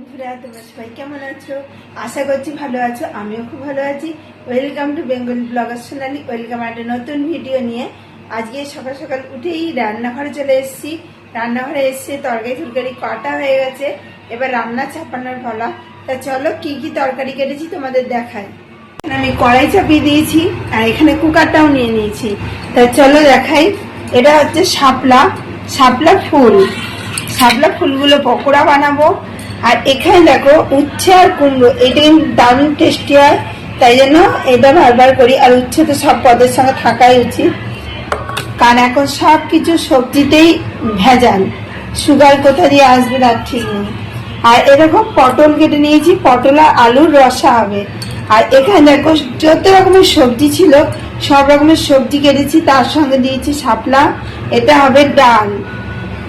বন্ধুরা, তোমরা সবাই কেমন আছো? আশা করছি ভালো আছো, আমিও খুব ভালো আছি। Welcome to Bengal blogger Sonali welcome একটা নতুন ভিডিও নিয়ে। আজকে সকাল সকাল উঠেই রান্নাঘরে চলে এসেছি। রান্নাঘরে এসে তরকারি তরকারি কাটা হয়ে গেছে। এবার রান্না চাপানোর ফলা তা চলো, কি কি তরকারি কেটেছি তোমাদের এখানে আমি কড়াই চাপিয়ে দিয়েছি, আর এখানে কুকারটাও নিয়ে নিয়েছি। তা চলো দেখাই। এটা হচ্ছে শাপলা। শাপলা ফুল। শাপলা ফুলগুলো পকোড়া বানাবো। আর এখানে দেখো উচ্ছে আর কুমড়ো এটা কিন্তু দারুণ টেস্টি হয়। তাই জন্য এটা বারবার করি, আর উচ্ছে তো সব পদের সঙ্গে থাকাই উচিত। কারণ এখন সব কিছু সবজিতেই ভেজাল। সুগার কোথা দিয়ে আসবে তার ঠিক নেই। আর এরকম পটল কেটে নিয়েছি, পটল আর আলুর রসা হবে। আর এখানে দেখো যত রকমের সবজি ছিল, সব রকমের সবজি কেটেছি, তার সঙ্গে দিয়েছি শাপলা। এটা হবে ডাল।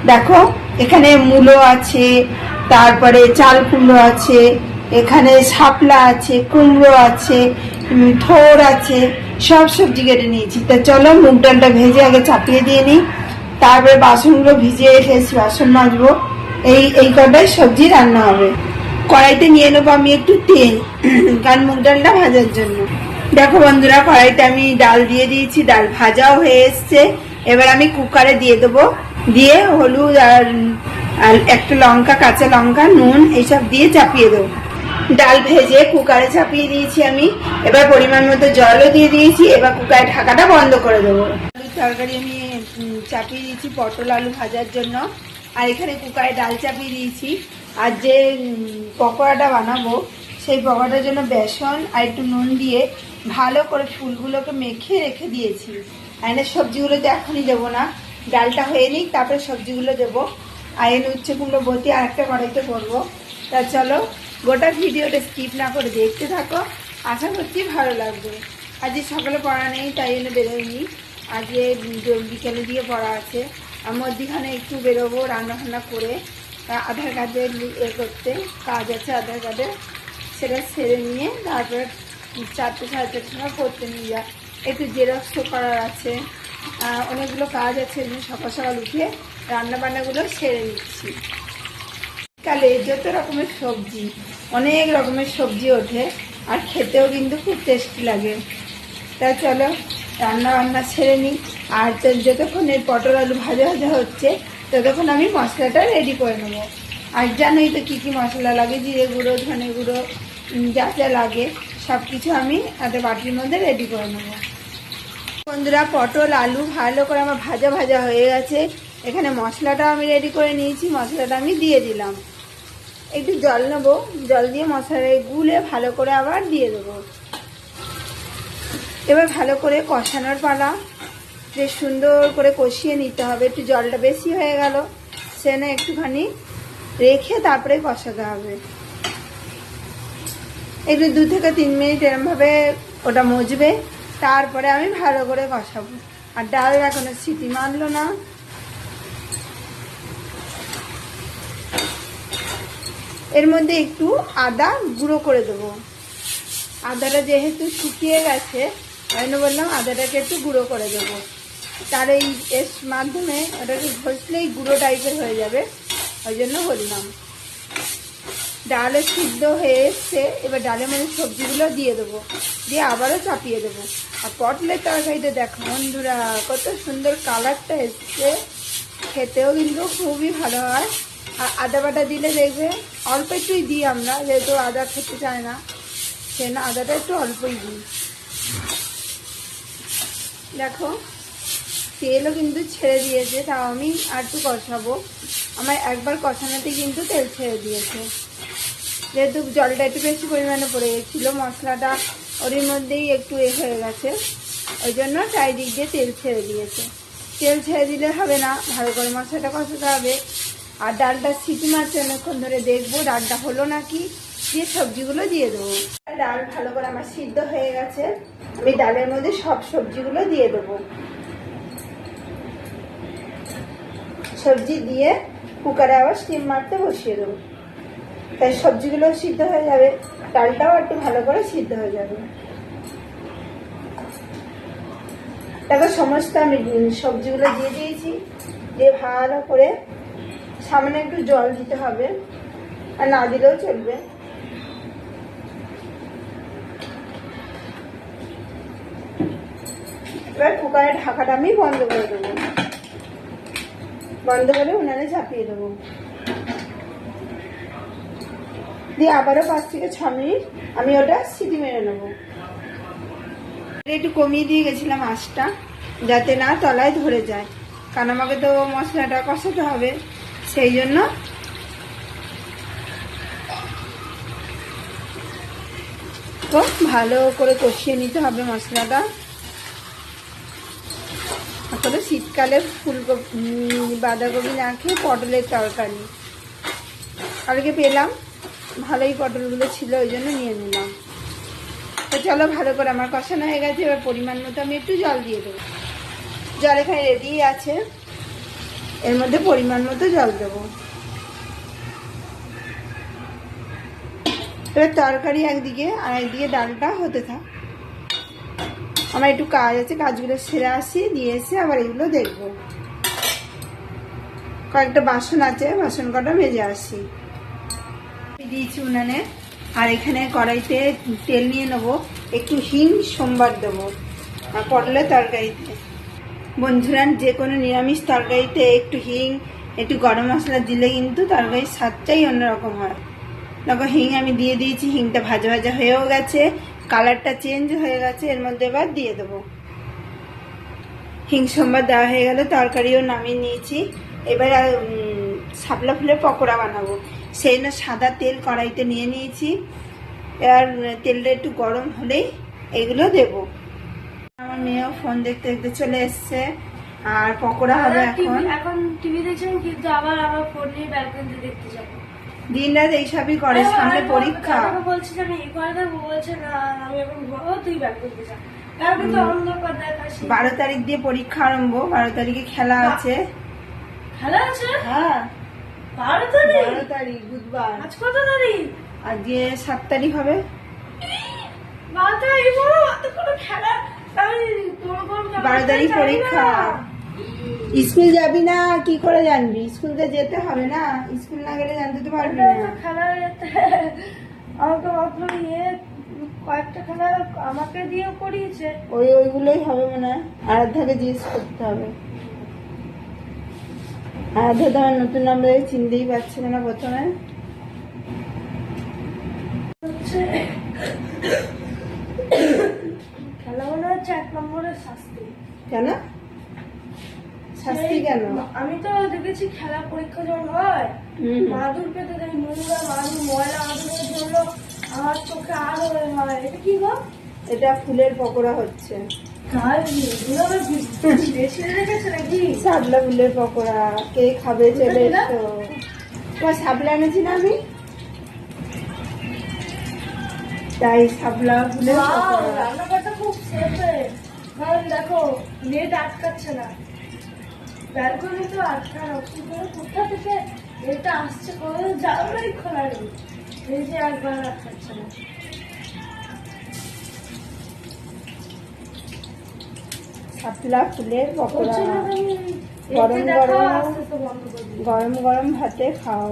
দেখো, এখানে মূলো আছে তারপরে চাল কুমড়ো আছে, এখানে শাপলা আছে, কুমড়ো আছে থোর আছে, সব সবজি কেটে নিয়েছি। তা চলো, মুগ ডালটা ভেজে আগে চাপিয়ে দিয়ে নিই। তারপরে বাসনগুলো ভিজিয়ে রেখেছি বাসন মাজবো। এই এই কটাই সবজি রান্না হবে। কড়াইতে নিয়ে নেব আমি একটু তেল, কারণ মুগ ডালটা ভাজার জন্য। দেখো বন্ধুরা, কড়াইতে আমি ডাল দিয়ে দিয়েছি, ডাল ভাজাও হয়ে এসছে। এবার আমি কুকারে দিয়ে দেবো। দিয়ে হলুদ আর আর একটা লঙ্কা, কাঁচা লঙ্কা, নুন, এইসব দিয়ে চাপিয়ে দেবো। ডাল ভেজে কুকারে চাপিয়ে দিয়েছি আমি। এবার পরিমাণ মতো জলও দিয়ে দিয়েছি। এবার কুকারে ঢাকাটা বন্ধ করে দেবো। আলুর তরকারি আমি চাপিয়ে দিয়েছি পটল আলু ভাজার জন্য। আর এখানে কুকারে ডাল চাপিয়ে দিয়েছি। আর যে পকোড়াটা বানাবো, সেই পকোড়াটার জন্য বেসন আর একটু নুন দিয়ে ভালো করে ফুলগুলোকে মেখে রেখে দিয়েছি। আর সবজিগুলো তো এখনই দেবো না। ডালটা হয়ে নিক, তারপরে সবজিগুলো দেবো। এনে উচ্ছে কুমড়ো বতি আর একটা কড়াইতে করব। তা চলো, গোটা ভিডিওটা স্কিপ না করে দেখতে থাকো। আশা করছি ভালো লাগবে। আজকে সকালে পড়া নেই, তাই জন্য বেরোয়নি আজকে বিকেলে দিয়ে পড়া আছে। আর মধ্যিখানে একটু বেরোবো রান্না ফান্না করে আধার কার্ডে এ করতে কাজ আছে আধার কার্ডে সেটা সেরে নিয়ে তারপরে চারটে সাড়ে চারটে সময় করতে নিয়ে যা। একটু জেরক্স করার আছে। অনেকগুলো কাজ আছে এমনি সকাল সকাল উঠে রান্না বান্নাগুলো সেরে নিচ্ছি। কালে যত রকমের সবজি, অনেক রকমের সবজি ওঠে, আর খেতেও কিন্তু খুব টেস্টি লাগে। তা চলো রান্না বান্না ছেড়ে নিই। আর যতক্ষণ এই পটল আলু ভাজা ভাজা হচ্ছে, ততক্ষণ আমি মশলাটা রেডি করে নেব। আর জানোই তো কী কী মশলা লাগে, জিরে গুঁড়ো, ধনে গুঁড়ো যা যা লাগে সব কিছু আমি একটা বাটির মধ্যে রেডি করে নেব। বন্ধুরা, পটল, আলু ভালো করে আমার ভাজা ভাজা হয়ে গেছে। এখানে মশলাটা আমি রেডি করে নিয়েছি, মশলাটা আমি দিয়ে দিলাম। একটু জল নেব, জল দিয়ে মশলাটা গুলে ভালো করে আবার দিয়ে দেবো। এবার ভালো করে কষানোর পালা, বেশ সুন্দর করে কষিয়ে নিতে হবে। একটু জলটা বেশি হয়ে গেল, সে না একটুখানি রেখে তারপরে কষাতে হবে। একটু দু থেকে তিন মিনিট এরমভাবে ওটা মজবে। তারপরে আমি ভালো করে কষাবো আর ডাল এখনও সিটি মারলো না। এর মধ্যে একটু আদা গুঁড়ো করে দেবো। আদাটা যেহেতু শুকিয়ে গেছে ওই জন্য বললাম আদাটাকে একটু গুঁড়ো করে দেবো। তার এই এর মাধ্যমে ওটাকে ঘষলেই গুঁড়ো টাইপের হয়ে যাবে, ওই জন্য বললাম। ডালে সিদ্ধ হয়ে এসছে এবার ডালের মধ্যে সবজিগুলো দিয়ে দেবো। দিয়ে আবারও চাপিয়ে দেবো। আর পটলের তরকারিটা দেখো বন্ধুরা, কত সুন্দর কালারটা এসছে। খেতেও কিন্তু খুবই ভালো হয়। আর আদা বাটা দিলে দেখবে অল্প একটুই দিই আমরা, যেহেতু আদা খেতে চায় না। সে না, আদাটা একটু অল্পই দিই। দেখো, তেলও কিন্তু ছেড়ে দিয়েছে, তাও আমি আর একটু কষাবো। আমার একবার কষানোতে কিন্তু তেল ছেড়ে দিয়েছে। যেহেতু জলটা একটু বেশি পরিমাণে পড়ে গেছিল, মশলাটা ওর মধ্যেই একটু এ হয়ে গেছে। ওই জন্য চারিদিক দিয়ে তেল ছেড়ে দিয়েছে। তেল ছেড়ে দিলে হবে না, ভালো করে মশলাটা কষাতে হবে। আর ডালটা সিটি মারছে অনেকক্ষণ ধরে দেখব, ডালটা হলো নাকি, দিয়ে সবজিগুলো দিয়ে দেবো। ডাল ভালো করে আমার সিদ্ধ হয়ে গেছে। আমি ডালের মধ্যে সব সবজিগুলো দিয়ে দেবো। সবজি দিয়ে কুকারে আবার স্টিম মারতে বসিয়ে দেবো। তাই সবজিগুলো সিদ্ধ হয়ে যাবে, ডালটাও একটু ভালো করে সিদ্ধ হয়ে যাবে। দেখো সমস্ত আমি সবজিগুলো দিয়ে দিয়েছি, দিয়ে ভালো করে সামনে একটু জল দিতে হবে, আর না দিলেও চলবে। এবার কুকারের ঢাকাটা আমি বন্ধ করে দেবো। বন্ধ করে উনানে চাপিয়ে দেবো। দিয়ে আবারও পাঁচ থেকে ছ মিনিট আমি ওটা সিটি মেরে নেব। একটু কমিয়ে দিয়ে গেছিলাম আঁচটা, যাতে না তলায় ধরে যায়। কারণ আমাকে তো মশলাটা কষাতে হবে, সেই জন্য তো ভালো করে কষিয়ে নিতে হবে মশলাটা। তারপরে শীতকালে ফুলকপি বাঁধাকপি না খেয়ে পটলের তরকারি। কালকে পেলাম। ভালোই পটলগুলো ছিল, ওই জন্য নিয়ে নিলাম। তো চলো ভালো করে আমার কষানো হয়ে গেছে, এবার পরিমাণ মতো আমি একটু জল দিয়ে দেবো। জল এখানে রেডি আছে। এর মধ্যে পরিমাণ মতো জল দেবো। এবার তরকারি একদিকে আর একদিকে ডালটা হতে থাক। আমার একটু কাজ আছে, কাজগুলো সেরে আসি, দিয়ে এসে আবার এগুলো দেখব। কয়েকটা বাসন আছে, বাসন কটা মেজে আসি। দিয়েছি উনানে। আর এখানে কড়াইতে তেল নিয়ে নেব। একটু হিং, সোমবার দেবো। পটলের তরকারিতে। বন্ধুরা, যে কোনো নিরামিষ তরকারিতে একটু হিং, একটু গরম মশলা দিলে কিন্তু তরকারির স্বাদটাই অন্যরকম হয়। দেখো, হিং আমি দিয়ে দিয়েছি। হিংটা ভাজা ভাজা হয়েও গেছে। কালারটা চেঞ্জ হয়ে গেছে। এর মধ্যে এবার দিয়ে দেবো। হিং সোমবার দেওয়া হয়ে গেলে তরকারিও নামিয়ে নিয়েছি। এবার শাপলা ফুলের পকোড়া বানাবো। সেই জন্য সাদা তেল কড়াইতে নিয়ে নিয়েছি। এবার তেলটা একটু গরম হলেই এগুলো দেব। আমার মেয়েও ফোন দেখতে দেখতে চলে এসছে। আর পকোড়া হবে এখন। এখন টিভি দেখছেন কিন্তু আবার আবার ফোন নিয়ে ব্যালকনিতে দেখতে যাব। দিন রাত এইসবই করে সামনে পরীক্ষা। বলছি যে আমি এই করে দেবো বলছে না আমি এখন তুই ব্যালকনিতে যা। বারো তারিখ দিয়ে পরীক্ষা আরম্ভ বারো তারিখে খেলা আছে। খেলা আছে? হ্যাঁ। বারো তারিখ? বারো তারিখ বুধবার। আজ কত তারিখ? আজকে সাত তারিখ হবে। বারো তারিখ বলো তো কোনো খেলা? বারো তারিখ পরীক্ষা। স্কুল যাবি না কি করে জানবি? স্কুলকে যেতে হবে না। স্কুল না গেলে জানতে তো পারবি না। খেলা আমাকে মাত্র ইয়ে কয়েকটা খেলা আমাকে দিয়ে করিয়েছে। ওই ওইগুলোই হবে মনে হয়। আরাধ্যাকে জিজ্ঞেস করতে হবে। আরাধ্যা নতুন চিনতেই না প্রথমে। খেলা মনে হচ্ছে এক নম্বরের শাস্তি। কেন? শাস্তি কেন? আমি তো দেখেছি খেলা পরীক্ষা যখন হয়। মাদুর পেতে দেয় নোংরা মাদুর ময়লা মাদুরের জন্য আমার চোখে আরও হয়। এটা কি গো? এটা ফুলের পকোড়া হচ্ছে। শাপলা ফুলের পকোড়া কে খাবে চলে তোমার শাপলা এনেছি না আমি? তাই ফুলের Wow, রান্নাঘরটা খুব সেফে কারণ দেখো নেট আটকাচ্ছে না। ব্যালকনি তো আটকার অক্সিজেন কোথা থেকে এটা আসছে কোনো জানলাই খোলা নেই। এই যে একবার আটকাচ্ছে না। শাপলা ফুলের পকোড়া গরম গরম। গরম গরম ভাতে খাও।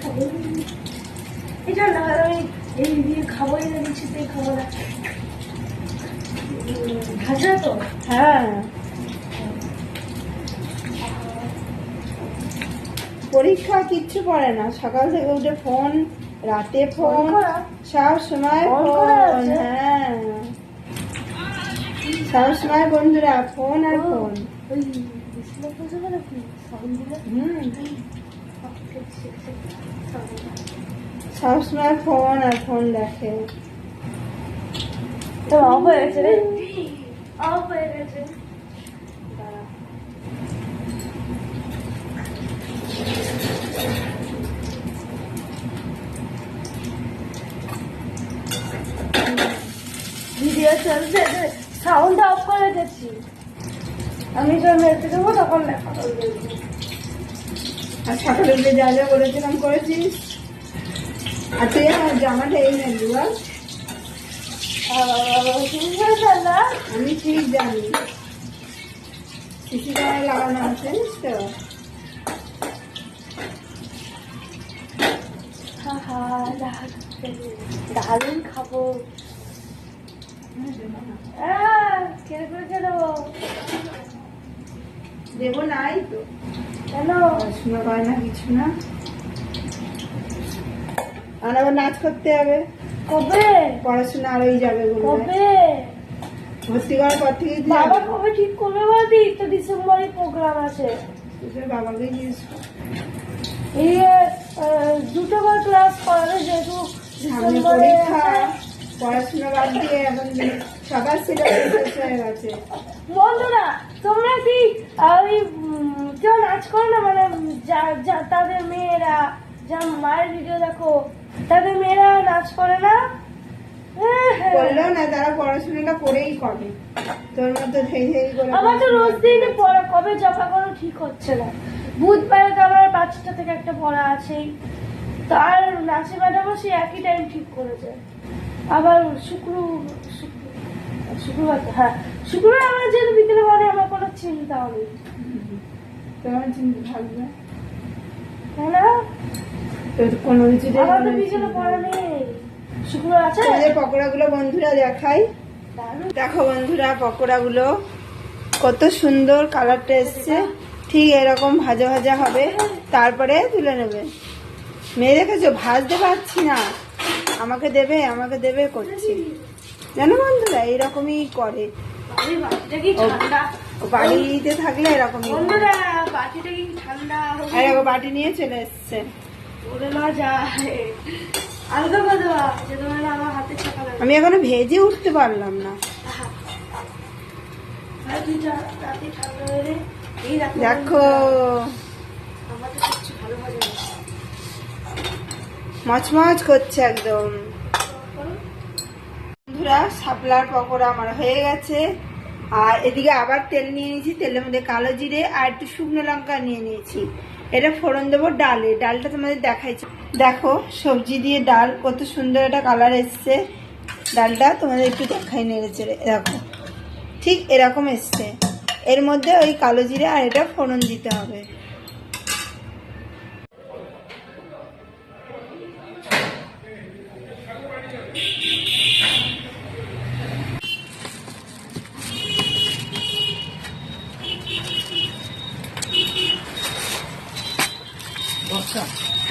খাব। এটা না এই দিয়ে খাবোই না কিছুতেই খাব না। ভাজা তো? হ্যাঁ। পরীক্ষা কিচ্ছু পড়ে না। সকাল থেকে উঠে ফোন রাতে ফোন সব সময় ফোন হ্যাঁ। সব সময় বন্ধুরা ফোন আর ফোন। সব সময় ফোন আর ফোন দেখে। তো অফ হয়ে গেছে রে। অফ হয়ে গেছে। ভিডিও চলছে সাউন্ড অফ করে দিচ্ছি। আমি যখন মেরতে দেবো তখন আর সকালে যে যা যা বলেছিলাম করেছিস। আর তুই আমার জামাটা এই নেবি বল আমি ঠিক জানি। শিশু গায়ে লাগানো আছে তো? দারুণ খাব। দেবো। দেবো নাই তো। কেন? পড়াশোনা করে না কিছু না। আর আবার নাচ করতে হবে। কবে? পড়াশোনা আরোই যাবে কবে? ভর্তি করার পর থেকে বাবা কবে ঠিক করবে বলদি তো ডিসেম্বরে প্রোগ্রাম আছে। বাবাকে জিজ্ঞেস এই দুটো বার ক্লাস করাবে যেহেতু ডিসেম্বরে। পড়াশোনা বাদ দিয়ে এখন সবার সিলেবাস শেষ হয়ে গেছে। বন্ধুরা তোমরা কি ওই কেউ নাচ করো না? মানে যা- তাদের মেয়েরা যা মায়ের ভিডিও দেখো তাদের মেয়েরা নাচ করে না। করলেও না তারা পড়াশোনাটা করেই করে। তোর মতো করে আমার তো রোজ দিন পড়া কবে জপা করো ঠিক হচ্ছে না। বুধবারে তো আমার পাঁচটা থেকে একটা পড়া আছেই। তার নাচে ম্যাডামও সেই একই টাইম ঠিক করেছে। আবার শুক্র শুক্র- শুক্রবার হ্যাঁ শুক্রবার আমার যেহেতু বিকেলে পড়ে আমার কোনো চিন্তাও নেই তোমার চিন্তা থাকবে তাই না কোনো কিছু আমার তো বিকেলে পড়া নেই। শুক্রবার আছে? পকোড়াগুলো বন্ধুরা দেখাই। দেখো বন্ধুরা পকোড়াগুলো কত সুন্দর কালারটা এসছে। ঠিক এরকম ভাজা ভাজা হবে। তারপরে তুলে নেবে। মেয়ে দেখেছ? ভাজতে পারছি না। আমাকে দেবে আমাকে দেবে করছি। জানো বন্ধুরা এইরকমই করে। বাড়িতে থাকলে এরকমই আর দেখো বাটি নিয়ে চলে এসছে। আমি এখনও ভেজে উঠতে পারলাম না। দেখো আমাদের ভালো। মচমচ করছে একদম। বন্ধুরা, শাপলার পকোড়া আমার হয়ে গেছে। আর এদিকে আবার তেল নিয়ে নিয়েছি, তেলের মধ্যে কালো জিরে আর একটু শুকনো লঙ্কা নিয়ে নিয়েছি। এটা ফোড়ন দেবো ডালে, ডালটা তোমাদের দেখাইছি। দেখো, সবজি দিয়ে ডাল, কত সুন্দর একটা কালার এসছে। ডালটা তোমাদের একটু দেখাই নেড়েছে দেখো। ঠিক এরকম এসছে। এর মধ্যে ওই কালো জিরে আর এটা ফোড়ন দিতে হবে।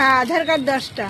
হ্যাঁ আধার কার্ড দশটা।